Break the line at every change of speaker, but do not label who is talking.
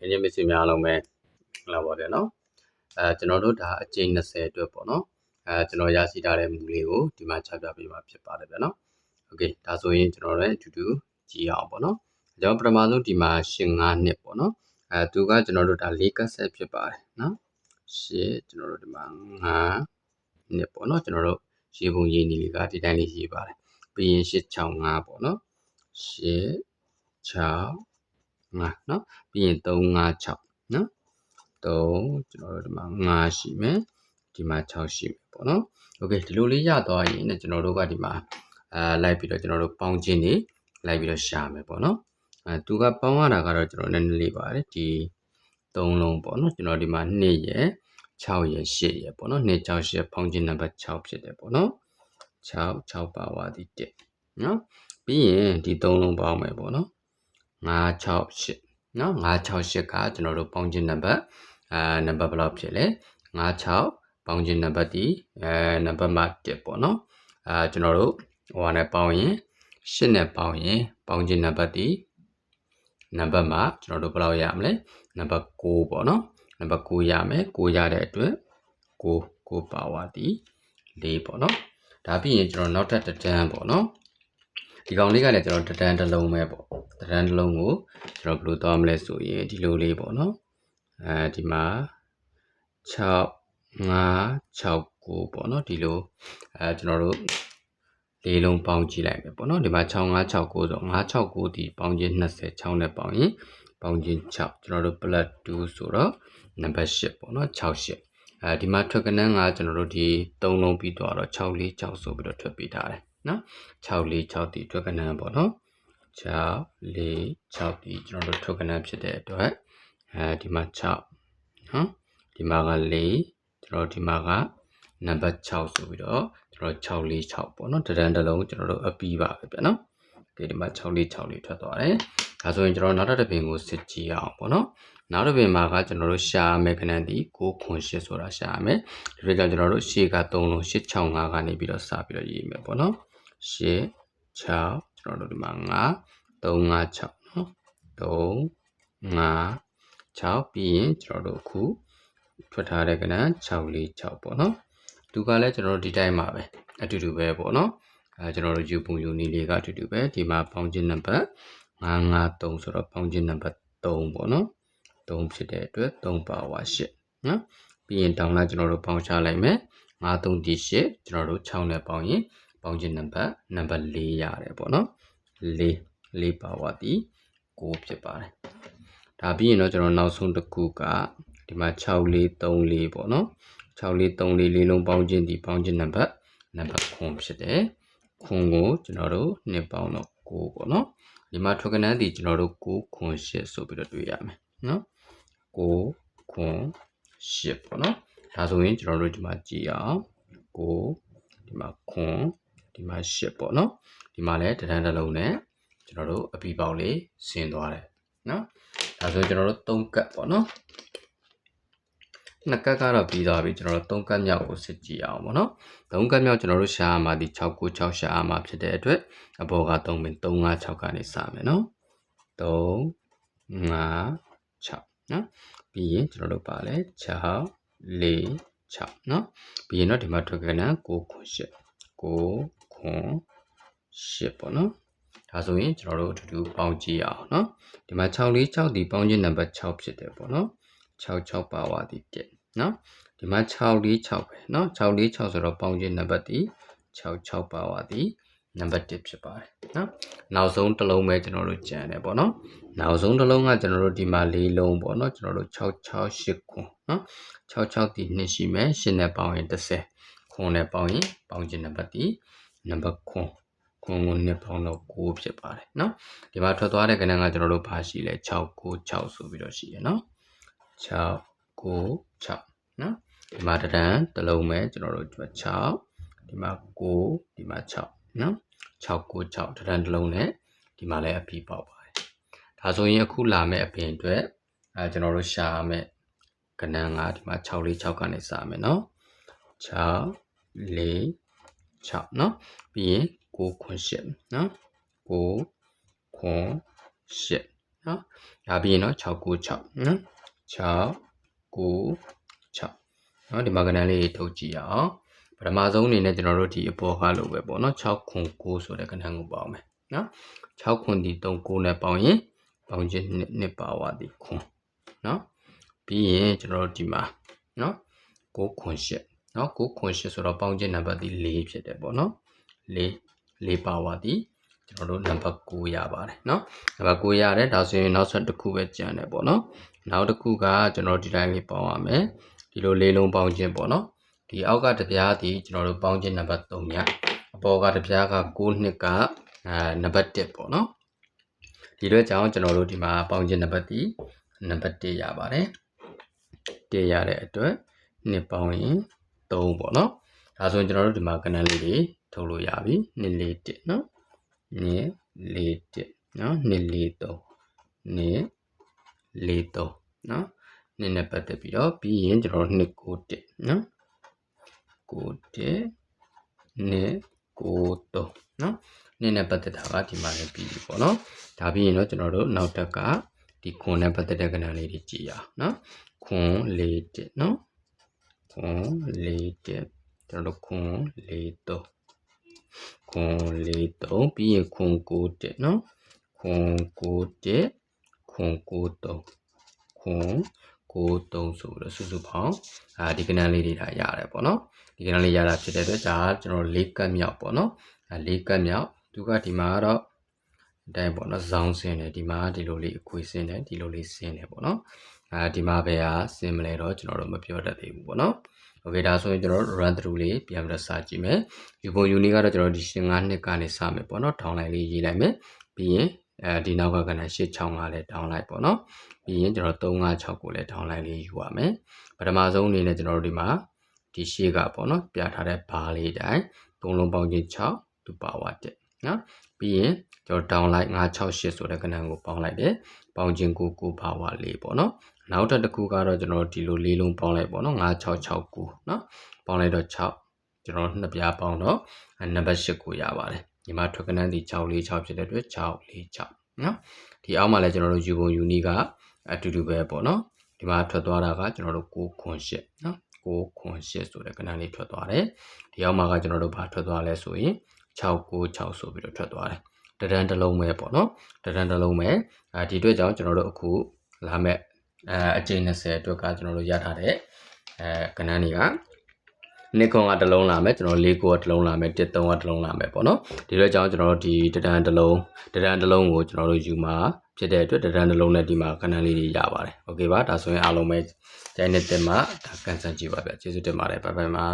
အင်းကြီးမစ်စီများအားလုံးပဲဟလာပါဗျာနော်အဲကျွန်တော်တို့ဒါအကျိန်20အတွက်ပေါ့နော်အဲကျွန်တော်ရရှိထားတဲ့မူလေးကိုဒီမှာချပြပေးမှာဖြစ်ပါတယ်ဗျာနော်โอเคဒါဆိုရင်ကျွန်တော်လည်းအတူတူကြည့်အောင်ပေါ့နော်ကျွန်တော်ပထမဆုံးဒီမှာရှင်5နှစ်ပေါ့နော်အဲသူကကျွန်တော်တို့ဒါ၄ကက်ဆက်ဖြစ်ပါတယ်နော်ရှေ့ကျွန်တော်တို့ဒီမှာ5နှစ်ပေါ့နော်ကျွန်တော်တို့ရေပုံရည်နီလေးကဒီတိုင်းလေးရေးပါတယ်ပြီးရင်865ပေါ့နော်ရှေ့6 5เนาะပြီးရင်3 5 6เนาะ3ကျွန်တော်တို့ဒီမှာ5ရှိမယ်ဒီမှာ6ရှိမယ်ပေါ့နော်โอเคဒီလိုလေးရသွားရင်ねကျွန်တော်တို့ကဒီမှာအာလိုက်ပြီးတော့ကျွန်တော်တို့ပေါင်းခြင်းနေလိုက်ပြီးတော့ရှာမယ်ပေါ့နော်အဲသူကပေါင်းရတာကတော့ကျွန်တော်နည်းနည်းလေးပါတယ်ဒီ3လုံးပေါ့နော်ကျွန်တော်ဒီမှာ2ရယ်6ရယ်8ရယ်ပေါ့နော်2 6 8ပေါင်းခြင်းနံပါတ်6ဖြစ်တယ်ပေါ့နော်6 6ပါဝါဒီ1နော်ပြီးရင်ဒီ3လုံးပေါင်းမယ်ပေါ့နော် 968เนาะ968ကကျွန်တော်တို့ပေါင်းခြင်းနံပါတ်အာနံပါတ်ဘယ်လောက်ဖြစ်လဲ96ပေါင်းခြင်းနံပါတ်ဒီအဲနံပါတ်မှ1ပေါ့နော်အာကျွန်တော်တို့ဟိုဟာနဲ့ပေါင်းရင်8နဲ့ပေါင်းရင်ပေါင်းခြင်းနံပါတ်ဒီနံပါတ်မှာကျွန်တော်တို့ဘယ်လောက်ရမလဲနံပါတ်6ပေါ့နော်နံပါတ်6ရမယ်6ရတဲ့အတွက်6 6ပါဝါဒီ4ပေါ့နော်ဒါပြီးရင်ကျွန်တော်နောက်ထပ်တစ်တန်းပေါ့နော် ဒီကောင်လေးကလည်းကျွန်တော်တတန်းတစ်လုံးပဲပေါ့တတန်းတစ်လုံးကိုကျွန်တော်ဘယ်လိုသွားမလဲဆိုရင်ဒီလိုလေးပေါ့နော်အဲဒီမှာ6 5 6 9ပေါ့နော်ဒီလိုအဲကျွန်တော်တို့လေးလုံးပေါင်းကြည့်လိုက်မယ်ပေါ့နော်ဒီမှာ6 5 6 9ဆို5 6 9ဒီပေါင်းခြင်း20 6နဲ့ပေါင်းရင်ပေါင်းခြင်း6ကျွန်တော်တို့ plus 2ဆိုတော့နံပါတ်8ပေါ့နော်6 8အဲဒီမှာထွက်ကနန်းကကျွန်တော်တို့ဒီ3လုံးပြီးတော့6 4 6ဆိုပြီးတော့ထွက်ပေးထားတယ် နော်6 4 6ဒီထွက်ကနန်းပေါ့နော်6 4 6ဒီကျွန်တော်တို့ထွက်ကနန်းဖြစ်တဲ့အတွက်အဲဒီမှာ6နော်ဒီမှာက4ကျွန်တော်ဒီမှာကနံပါတ်6ဆိုပြီးတော့ကျွန်တော်6 4 6ပေါ့နော်တရန်တစ်လုံးကျွန်တော်တို့အပီးပါပဲဗျာနော်ဒီဒီမှာ6 4 6လေးထွက်သွားတယ်ဒါဆိုရင်ကျွန်တော်နောက်တစ်ပင်ကိုစစ်ကြည့်အောင်ပေါ့နော်နောက်တစ်ပင်မှာကကျွန်တော်တို့ရှာမယ်ခဏဒီ6ခွန်8ဆိုတာရှာမယ်ဒီလိုကြောင့်ကျွန်တော်တို့ရှေ့က3လုံး865ကနေပြီးတော့စပြီးတော့ရေးမယ်ပေါ့နော်8 6ကျွန်တော်တို့ဒီမှာ9 3 5 6နော်3 5 6ပြီးရင်ကျွန်တော်တို့အခုထွက်ထားတဲ့ကဏ္ဍ646ပေါ့နော်သူကလည်းကျွန်တော်တို့ဒီတိုင်းပါပဲအတူတူပဲပေါ့နော်အဲကျွန်တော်တို့ယူပုံယူနည်းလေးကအတူတူပဲဒီမှာပေါင်းခြင်းနံပါတ်953ဆိုတော့ပေါင်းခြင်းနံပါတ်3ပေါ့နော်3ဖြစ်တဲ့အတွက်3ပါဝါ8နော်ပြီးရင်တောင်းလာကျွန်တော်တို့ပေါင်းချလိုက်မယ်53ဒီ8ကျွန်တော်တို့6နဲ့ပေါင်းရင် ပေါင်းခြင်းနံပါတ်နံပါတ်4ရတယ်ပေါ့နော်4 4ပါဝါဒီ9ဖြစ်ပါတယ်ဒါပြီးရင်တော့ကျွန်တော်နောက်ဆုံးတစ်ခုကဒီမှာ6434ပေါ့နော်6434လေးလုံးပေါင်းခြင်းဒီပေါင်းခြင်းနံပါတ်နံပါတ်ခွန်ဖြစ်တယ်ခွန်ကိုကျွန်တော်တို့နှစ်ပေါင်းတော့9ပေါ့နော်ဒီမှာထွက်ကနန်းဒီကျွန်တော်တို့9ခွန်8ဆိုပြီးတော့တွေ့ရမယ်နော်9ခွန်8ပေါ့နော်ဒါဆိုရင်ကျွန်တော်တို့ဒီမှာကြည့်အောင်9ဒီမှာခွန် ဒီမှာ8ပေါ့နော်ဒီမှာလည်းတန်းတစ်လုံးနဲ့ကျွန်တော်တို့အပီပေါက်လေးဆင်းသွားတယ်နော်ဒါဆိုကျွန်တော်တို့3ကတ်ပေါ့နော်နှစ်ကတ်ကတော့ပြီးသွားပြီကျွန်တော်တို့3ကတ်မြောက်ကိုစစ်ကြည့်အောင်ပေါ့နော်3ကတ်မြောက်ကျွန်တော်တို့ရှာရမှာဒီ696ရှာရမှာဖြစ်တဲ့အတွက်အပေါ်က3ပင်356ကနေစမယ်နော်3 5 6နော်ပြီးရင်ကျွန်တော်တို့ပါလဲ6 4 6နော်ပြီးရင်တော့ဒီမှာထွက်ကနန်း6ခွန်8 9 ခွန်8ပေါ့နော်ဒါဆိုရင်ကျွန်တော်တို့အထူးထူးပေါင်းကြည့်ရအောင်နော်ဒီမှာ646ဒီပေါင်းခြင်းနံပါတ်6ဖြစ်တယ်ပေါ့နော်66ပါဝါဒီတက်နော်ဒီမှာ646ပဲနော်646ဆိုတော့ပေါင်းခြင်းနံပါတ်ဒီ66ပါဝါဒီနံပါတ်1ဖြစ်ပါတယ်နော်နောက်ဆုံးတစ်လုံးပဲကျွန်တော်တို့ကြံတယ်ပေါ့နော်နောက်ဆုံးတစ်လုံးကကျွန်တော်တို့ဒီမှာ၄လုံးပေါ့နော်ကျွန်တော်တို့668ခွန်းနော်66ဒီ2ရှိမယ်8နဲ့ပေါင်းရင်10ခွန်းနဲ့ပေါင်းရင်ပေါင်းခြင်းနံပါတ်ဒီ နံပါတ်ခွန်ခွန်ကိုနှစ်ပေါင်းတော့9ဖြစ်ပါတယ်เนาะဒီမှာထွက်သွားတဲ့ကဏ္ဍကကျွန်တော်တို့ဘာရှိလဲ6 9 6ဆိုပြီးတော့ရှိရเนาะ6 9 6เนาะဒီမှာတရန်တစ်လုံးပဲကျွန်တော်တို့6ဒီမှာ9ဒီမှာ6เนาะ6 9 6တရန်တစ်လုံးနဲ့ဒီမှာလည်းအပြည့်ပေါက်ပါတယ်ဒါဆိုရင်အခုလာမယ့်အပြင်အတွက်အဲကျွန်တော်တို့ရှာမယ်ကဏ္ဍကဒီမှာ6 4 6ကနေစမယ်เนาะ6 4 6เนาะပြီးရင်9ခွန်8နော်9ခွန်8 နော်ဒါပြီးရင်တော့696နော်6 9 6နော်ဒီမှာကဏ္ဍလေးတွေထုတ်ကြည့်ရအောင်ပထမဆုံးအနေနဲ့ကျွန်တော်တို့ဒီအပေါ်ကလို့ပဲပေါ့နော်6ခွန်9ဆိုတဲ့ကဏ္ဍကိုပေါင်းမယ်နော်6ခွန်ဒီ3 9နဲ့ပေါင်းရင်ပေါင်းခြင်းနှစ်နှစ်ပါဝါဒီခွန်နော်ပြီးရင်ကျွန်တော်တို့ဒီမှာနော်9ခွန်8 နော်9ခွန်8ဆိုတော့ပေါင်းခြင်းနံပါတ်ဒီ4ဖြစ်တယ်ပေါ့နော်4 4ပါဝါဒီကျွန်တော်တို့နံပါတ်9ရပါတယ်เนาะနံပါတ်9ရတယ်ဒါဆိုရင်နောက်ဆက်တစ်ခုပဲကျန်တယ်ပေါ့နော်နောက်တစ်ခုကကျွန်တော်ဒီတိုင်းလေးပေါင်းရမယ်ဒီလိုလေးလုံးပေါင်းခြင်းပေါ့နော်ဒီအောက်ကတစ်ပြားဒီကျွန်တော်တို့ပေါင်းခြင်းနံပါတ်3ညအပေါ်ကတစ်ပြားက9နှစ်ကအဲနံပါတ်1ပေါ့နော်ဒီတော့ကြောင့်ကျွန်တော်တို့ဒီမှာပေါင်းခြင်းနံပါတ်ဒီနံပါတ်1ရပါတယ်1ရတဲ့အတွက်နှစ်ပေါင်းရင် 3ပေါ့နော်ဒါဆိုရင်ကျွန်တော်တို့ဒီမှာကဏ္ဍလေးတွေထုတ်လို့ရပြီ2 4 1နော်နှစ်လေးတစ်နော်နှစ်လေးသုံးနှစ်လေးသုံးနော်နှစ်နဲ့ပတ်သက်ပြီးတော့ပြီးရင်ကျွန်တော်တို့နှစ်ကိုတစ်နော်ကိုတစ်နှစ်ကိုသုံးနော်နှစ်နဲ့ပတ်သက်တာကဒီမှာလည်းပြီးပြီပေါ့နော်ဒါပြီးရင်တော့ကျွန်တော်တို့နောက်တက်ကဒီခွန်နဲ့ပတ်သက်တဲ့ကဏ္ဍလေးတွေကြည့်ရအောင်နော်ခွန်လေးတစ်နော် ခွန်လေးတစ်ကျွန်တော်တို့ခွန်လေးသုံးခွန်လေးသုံးပြီးရင်ခွန်ကိုတက်နော်ခွန်ကိုတက်ခွန်ကိုသုံးခွန်ကိုသုံးဆိုတော့စုစုပေါင်းအာဒီကဏ္ဍလေးတွေဒါရတယ်ပေါ့နော်ဒီကဏ္ဍလေးရတာဖြစ်တဲ့အတွက်ဒါကကျွန်တော်၄ကတ်မြောက်ပေါ့နော်အဲ၄ကတ်မြောက်သူကဒီမှာကတော့အတိုင်းပေါ့နော်ဇောင်းစင်းတယ်ဒီမှာဒီလိုလေးအခွေစင်းတယ်ဒီလိုလေးစင်းတယ်ပေါ့နော် အဲဒီမှာပဲဟာစင်းမလဲတော့ကျွန်တော်တို့မပြောတတ်သေးဘူးပေါ့နော် Okay ဒါဆိုရင်ကျွန်တော်တို့ run through လေးပြန်ပြီးတော့စကြည့်မယ်။ view point unit ကတော့ကျွန်တော်ဒီရှင်း9နှစ်ကနေစမယ်ပေါ့နော်။ထောင်းလိုက်လေးရေးလိုက်မယ်။ပြီးရင်အဲဒီနောက်ကကဏ္ဍ865လည်းထောင်းလိုက်ပေါ့နော်။ပြီးရင်ကျွန်တော်356ကိုလည်းထောင်းလိုက်လေးယူရမယ်။ပထမဆုံးအနေနဲ့ကျွန်တော်တို့ဒီမှာဒီရှေ့ကပေါ့နော်ပြထားတဲ့ဘားလေးတိုင်းသုံးလုံးပေါင်းခြင်း6သူပါဝါ1နော်။ပြီးရင်ကျွန်တော် down line 968ဆိုတဲ့ကဏ္ဍကိုပေါင်းလိုက်တယ်။ပေါင်းခြင်းကိုကိုပါဝါ4ပေါ့နော်။ နောက်တစ်ခုကတော့ကျွန်တော်ဒီလိုလေးလုံးပေါင်းလိုက်ပေါ့နော်9669เนาะပေါင်းလိုက်တော့6ကျွန်တော်နှစ်ပြားပေါင်းတော့နံပါတ်8ကိုရပါတယ်ဒီမှာထွက်ကနန်းဒီ646ဖြစ်တဲ့အတွက်646เนาะဒီအောက်မှာလည်းကျွန်တော်တို့ယူပုံယူနီကအတူတူပဲပေါ့နော်ဒီမှာထွက်သွားတာကကျွန်တော်တို့6ခွန်8เนาะ6ခွန်8ဆိုတဲ့ကဏ္ဍလေးထွက်သွားတယ်ဒီအောက်မှာကကျွန်တော်တို့ဘာထွက်သွားလဲဆိုရင်696ဆိုပြီးတော့ထွက်သွားတယ်တရန်တစ်လုံးပဲပေါ့နော်တရန်တစ်လုံးပဲအဲဒီအတွက်ကြောင့်ကျွန်တော်တို့အခုလာမဲ့ အဲအကျိန်20အတွက်ကကျွန်တော်တို့ရထားတဲ့အဲကဏ္ဍတွေကနိကွန်ကတစ်လုံးလာမယ်ကျွန်တော်၄ကိုကတစ်လုံးလာမယ်တစ်သုံးကတစ်လုံးလာမယ်ပေါ့နော်ဒီလိုကြောင့်ကျွန်တော်တို့ဒီတဒန်တစ်လုံးတဒန်တစ်လုံးကိုကျွန်တော်တို့ယူမှာဖြစ်တဲ့အတွက်တဒန်တစ်လုံးနဲ့ဒီမှာကဏ္ဍလေးတွေရပါတယ်โอเคပါဒါဆိုရင်အားလုံးပဲကျိုင်းနေတဲ့မှာဒါကန်ဆယ်ကြည့်ပါဗျကျေးဇူးတင်ပါတယ်ဘိုင်ဘိုင်ပါ